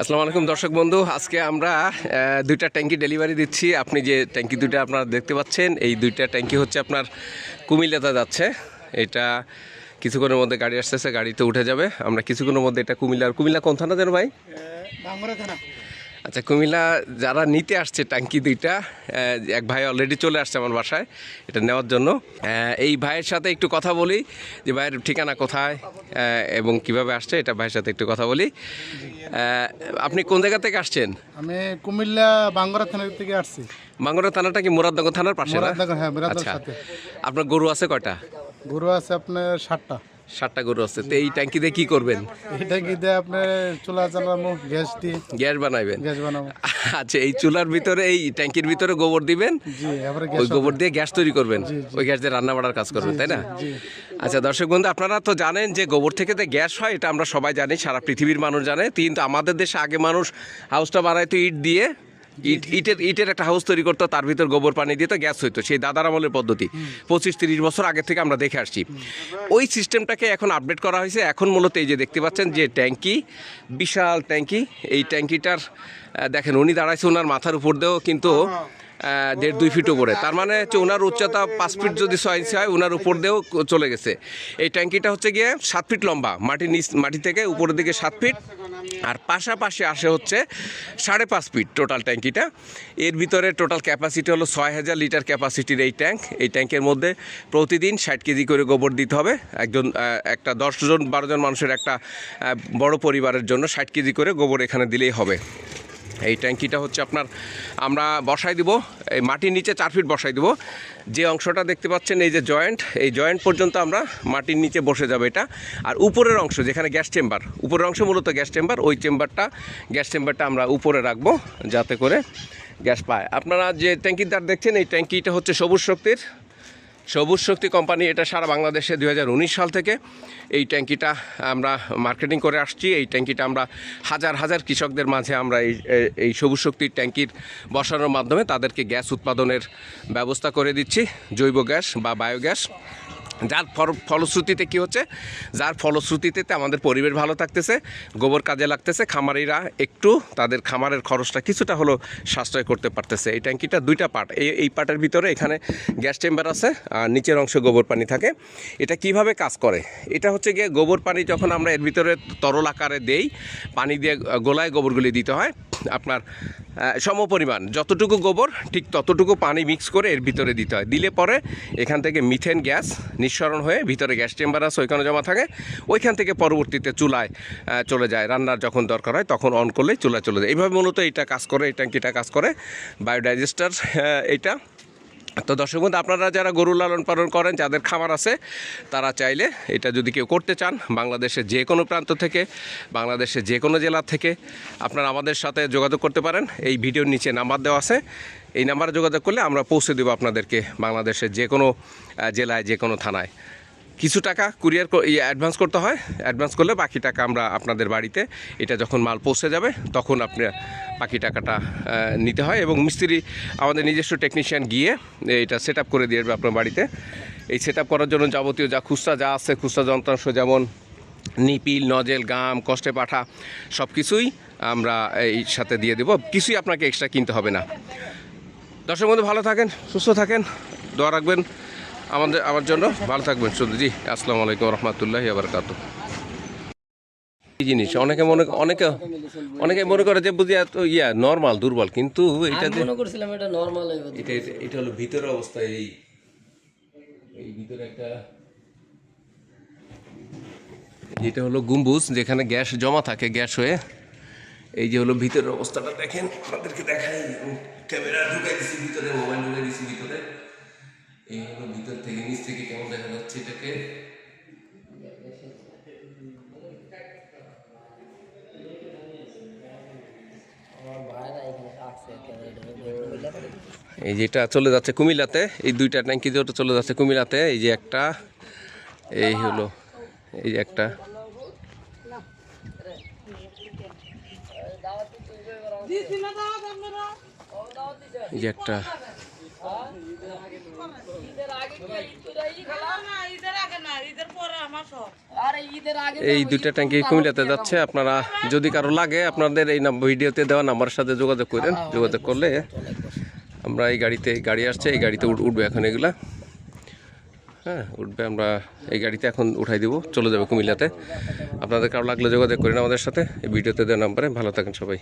আসসালামু আলাইকুম দর্শক বন্ধু, আজকে আমরা দুইটা ট্যাঙ্কি ডেলিভারি দিচ্ছি। আপনি যে ট্যাঙ্কি দুইটা আপনারা দেখতে পাচ্ছেন, এই দুইটা ট্যাঙ্কি হচ্ছে আপনার কুমিল্লাতে যাচ্ছে। এটা কিছুক্ষণের মধ্যে গাড়ি আসতেছে, গাড়িতে উঠে যাবে। আমরা কিছুক্ষণের মধ্যে এটা কুমিল্লার, কুমিল্লা কোন থানা যেন ভাই? আচ্ছা কুমিল্লা যারা নিতে আসছে ট্যাঙ্কি দুইটা এক ভাই অলরেডি চলে আসছে আমার বাসায় এটা নেওয়ার জন্য। এই ভাইয়ের সাথে একটু কথা বলি যে ভাইয়ের ঠিকানা কোথায় এবং কীভাবে আসছে এটা ভাইয়ের সাথে একটু কথা বলি। আপনি কোন জায়গা থেকে আসছেন? আমি কুমিল্লা বাঙ্গরা থানা থেকে আসছি। বাঙ্গরা থানাটা কি মুরাদনগর থানার পাশে হ্যাঁ, আচ্ছা। আপনার গরু আছে কয়টা? গরু আছে আপনার ষাটটা সাতটা গরু আছে। তো এই ট্যাঙ্কিতে কি করবেন? কি দিয়ে আপনার চুলা চালাবো গ্যাস দিয়ে। গ্যাস বানাইবেন? গ্যাস বানাবো। আচ্ছা এই চুলার ভিতরে এই ট্যাঙ্কির ভিতরে গোবর দিবেন? ওই গোবর দিয়ে গ্যাস তৈরি করবেন? ওই গ্যাস দিয়ে রান্না বাড়ার কাজ করবেন তাই না? আচ্ছা দর্শক বন্ধু আপনারা তো জানেন যে গোবর থেকে যে গ্যাস হয় এটা আমরা সবাই জানি সারা পৃথিবীর মানুষ জানে। কিন্তু আমাদের দেশে আগে মানুষ হাউসটা বানাইতো ইট দিয়ে ইট, ইটের ইটের একটা হাউস তৈরি করতো, তার ভিতর গোবর পানি দিয়ে তো গ্যাস হইতো, সেই দাদার আমলের পদ্ধতি। পঁচিশ তিরিশ বছর আগে থেকে আমরা দেখে আসছি। ওই সিস্টেমটাকে এখন আপডেট করা হয়েছে। এখন মূলত এই যে দেখতে পাচ্ছেন যে ট্যাঙ্কি, বিশাল ট্যাঙ্কি। এই ট্যাঙ্কিটার দেখেন, উনি দাঁড়াইছে ওনার মাথার উপর দিয়েও কিন্তু দেড় দুই ফিট উপরে। তার মানে হচ্ছে ওনার উচ্চতা পাঁচ ফিট যদি ছয় ইঞ্চি হয় ওনার উপর দিয়েও চলে গেছে। এই ট্যাঙ্কিটা হচ্ছে গিয়ে সাত ফিট লম্বা মাটির নিচ, মাটি থেকে উপরের দিকে সাত ফিট আর পাশাপাশি আসে হচ্ছে সাড়ে পাঁচ ফিট টোটাল ট্যাঙ্কিটা। এর ভিতরে টোটাল ক্যাপাসিটি হলো ছয় হাজার লিটার ক্যাপাসিটির এই ট্যাঙ্ক। এই ট্যাঙ্কের মধ্যে প্রতিদিন ষাট কেজি করে গোবর দিতে হবে। একজন একটা দশজন বারোজন মানুষের একটা বড় পরিবারের জন্য ষাট কেজি করে গোবর এখানে দিলেই হবে। এই ট্যাঙ্কিটা হচ্ছে আপনার, আমরা বসাই দিব, এই মাটির নিচে চার ফিট বসাই দিব। যে অংশটা দেখতে পাচ্ছেন, এই যে জয়েন্ট, এই জয়েন্ট পর্যন্ত আমরা মাটির নিচে বসে যাবে এটা। আর উপরের অংশ, যেখানে গ্যাস চেম্বার, উপরের অংশ মূলত গ্যাস চেম্বার, ওই চেম্বারটা, গ্যাস চেম্বারটা আমরা উপরে রাখব, যাতে করে গ্যাস পায়। আপনারা যে ট্যাঙ্কির দ্বার দেখছেন, এই ট্যাঙ্কিটা হচ্ছে সবুজ শক্তির। সবুজ শক্তি কোম্পানি, এটা সারা বাংলাদেশে দু হাজার উনিশ সাল থেকে। এই ট্যাঙ্কিটা আমরা মার্কেটিং করে আসছি। এই ট্যাঙ্কিটা আমরা হাজার হাজার কৃষকদের মাঝে আমরা এই এই সবুজ শক্তির ট্যাঙ্কির বসানোর মাধ্যমে তাদেরকে গ্যাস উৎপাদনের ব্যবস্থা করে দিচ্ছি। জৈব গ্যাস বা বায়োগ্যাস। যার ফল- ফলশ্রুতিতে কি হচ্ছে? যার ফলশ্রুতিতে আমাদের পরিবেশ ভালো থাকতেছে, গোবর কাজে লাগতেছে, খামারিরা একটু তাদের খামারের খরচটা কিছুটা হলো সাশ্রয় করতে পারতেছে। এই ট্যাঙ্কিটা দুইটা পার্ট, এই এই পার্টের ভিতরে এখানে গ্যাস চেম্বার আছে, আর নিচের অংশে গোবর পানি থাকে। এটা কীভাবে কাজ করে? এটা হচ্ছে গিয়ে গোবর পানি যখন আমরা এর ভিতরে তরল আকারে দেই, পানি দিয়ে, গোলায় গোবরগুলি দিতে হয়। আপনার সমপরিমাণ যতটুকু গোবর, ঠিক ততটুকু পানি মিক্স করে এর ভিতরে দিতে হয়। দিলে পরে এখান থেকে মিথেন গ্যাস নিঃসরণ হয়ে ভিতরে গ্যাস চেম্বার আছে, ওইখানে জমা থাকে। ওইখান থেকে পরবর্তীতে চুলায় চলে যায়। রান্নার যখন দরকার হয় তখন অন করলেই চুলায় চলে যায়। এইভাবে মূলত এইটা কাজ করে, এই ট্যাঙ্কিটা কাজ করে। বায়োডাইজেস্টার এইটা। তো দর্শক বন্ধু, আপনারা যারা গরু লালন পালন করেন, যাদের খামার আছে, তারা চাইলে এটা যদি কেউ করতে চান, বাংলাদেশের যে কোনো প্রান্ত থেকে, বাংলাদেশের যে কোনো জেলা থেকে, আপনারা আমাদের সাথে যোগাযোগ করতে পারেন। এই ভিডিওর নিচে নাম্বার দেওয়া আছে। এই নাম্বারে যোগাযোগ করলে আমরা পৌঁছে দেবো আপনাদেরকে বাংলাদেশের যে কোনো জেলায়, যে কোনো থানায়। কিছু টাকা কুরিয়ার অ্যাডভান্স করতে হয়। অ্যাডভান্স করলে বাকি টাকা আমরা আপনাদের বাড়িতে, এটা যখন মাল পৌঁছে যাবে, তখন আপনি বাকি টাকাটা নিতে হয় এবং মিস্ত্রি, আমাদের নিজস্ব টেকনিশিয়ান গিয়ে এটা সেট করে দিয়ে দেবে আপনার বাড়িতে। এই সেট করার জন্য যাবতীয় যা খুচরা যা আছে, খুচরা যন্ত্রাংশ যেমন নিপিল, নজেল, গাম, কষ্টে পাঠা সব কিছুই আমরা এই সাথে দিয়ে দেবো। কিছুই আপনাকে এক্সট্রা কিনতে হবে না। দর্শক বন্ধু, ভালো থাকেন, সুস্থ থাকেন, দোয়া রাখবেন। আমাদের আমার জন্য ভালো থাকবেন শুধু। জি আসসালামু আলাইকুম রহমতুল্লাহ আবরকাত জিনিস অনেকে মনে অনেকে অনেকে মনে করে যে বুঝি এত ইয়া নর্মাল দুর্বল কিন্তু এটা মনে করছিলাম এটা নর্মাল এটা এটা- এটা হলো ভিতরের অবস্থা এই এই ভিতরে একটা যেটা হলো গম্বুজ যেখানে গ্যাস জমা থাকে গ্যাস হয়ে। এই যে হলো ভিতরের অবস্থাটা দেখেন আপনাদেরকে দেখাই ক্যামেরা ঢুকাই দিছি ভিতরে মোবাইল ঢুকাই দিছি ভিতরে। এই হলো ভিতর থেকে, নিচ থেকে কেমন দেখা যাচ্ছে এটাকে? এই যেটা চলে যাচ্ছে কুমিল্লাতে, এই দুইটা ট্যাঙ্কি যেটা চলে যাচ্ছে কুমিল্লাতে, এই যে একটা, এই হলো, এই যে একটা। এই যে একটা। এই দুইটা ট্যাঙ্কি কুমিল্লাতে যাচ্ছে আপনারা যদি কারও লাগে আপনাদের এই নাম- ভিডিওতে দেওয়া নাম্বারের সাথে যোগাযোগ করেন যোগাযোগ করলে আমরা এই গাড়িতে গাড়ি আসছে এই গাড়িতে উঠ- উঠবে এখন এগুলা। হ্যাঁ উঠবে আমরা এই গাড়িতে এখন উঠাই দিব চলে যাবে কুমিল্লাতে। আপনাদের কারও লাগলে যোগাযোগ করেন আমাদের সাথে এই ভিডিওতে দেওয়া নাম্বারে। ভালো থাকেন সবাই।